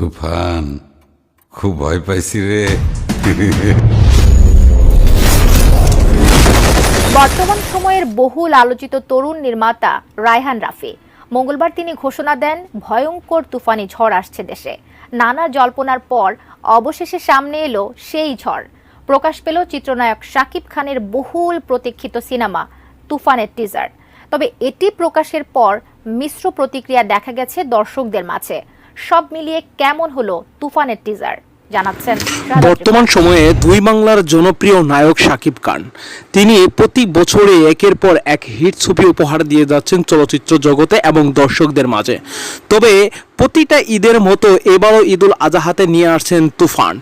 তুফান, খুব ভয় পাইছি রে। বর্তমান সময়ের বহুল আলোচিত তরুণ নির্মাতা রায়হান রাফি। মঙ্গলবার তিনি ঘোষণা দেন, ভয়ঙ্কর তুফানি ঝড় আসছে দেশে। নানা জল্পনার পর অবশেষে সামনে এলো সেই ঝড়। প্রকাশ পেল চিত্রনায়ক শাকিব খানের বহুল প্রতীক্ষিত সিনেমা, তুফানের টিজার তবে এটি প্রকাশের পর মিশ্র প্রতিক্রিয়া দেখা গেছে দর্শকদের মাঝে। সব মিলিয়ে কেমন হলো তুফানের টিজার জানাচ্ছেন বর্তমান সময়ে দুই বাংলার জনপ্রিয় নায়ক সাকিব খান। তিনি প্রতি বছরে একের পর এক হিট ছবি উপহার দিয়ে যাচ্ছেন চলচ্চিত্র জগতে এবং দর্শকদের মাঝে। তবে প্রতিটা ঈদের মতো এবারও ঈদুল আজাহাতে নিয়ে আসছেন তুফান।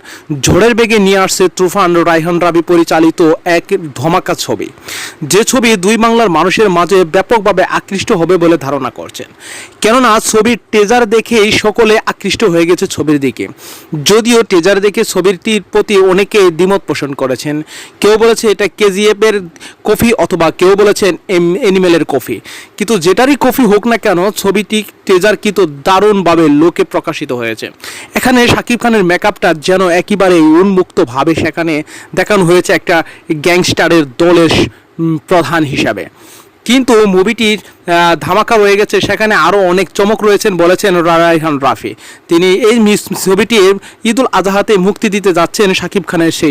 ঝড়ের বেগে নিয়ে আসছে তুফান, রায়হান রাবি পরিচালিত এক ধমাকা ছবি। যে ছবি দুই বাংলার মানুষের মাঝে ব্যাপকভাবে আকৃষ্ট হবে বলে ধারণা করছেন। কেননা ছবির টেজার দেখেই সকলে আকৃষ্ট হয়ে গেছে ছবির দিকে। যদিও টেজার দেখে ছবিটির প্রতি অনেকে দ্বিমত পোষণ করেছেন। কেউ বলেছে এটা কেজিএফ এর কফি অথবা কেউ বলেছেন এনিমেলের কফি। কিন্তু যেটারই কফি হোক না কেন, ছবিটি টেজার কিন্তু দারুণভাবে লোকে প্রকাশিত হয়েছে। এখানে শাকিব খানের মেকআপটা যেন একেবারে উন্মুক্তভাবে সেখানে দেখানো হয়েছে একটা গ্যাংস্টারের দলের প্রধান হিসাবে। কিন্তু মুভিটির ধামাকা রয়ে গেছে। সেখানে আরও অনেক চমক রয়েছেন বলেছেন রায়হান রাফি। তিনি এই ছবিটির ঈদুল আজহাতে মুক্তি দিতে যাচ্ছেন শাকিব খানের সেই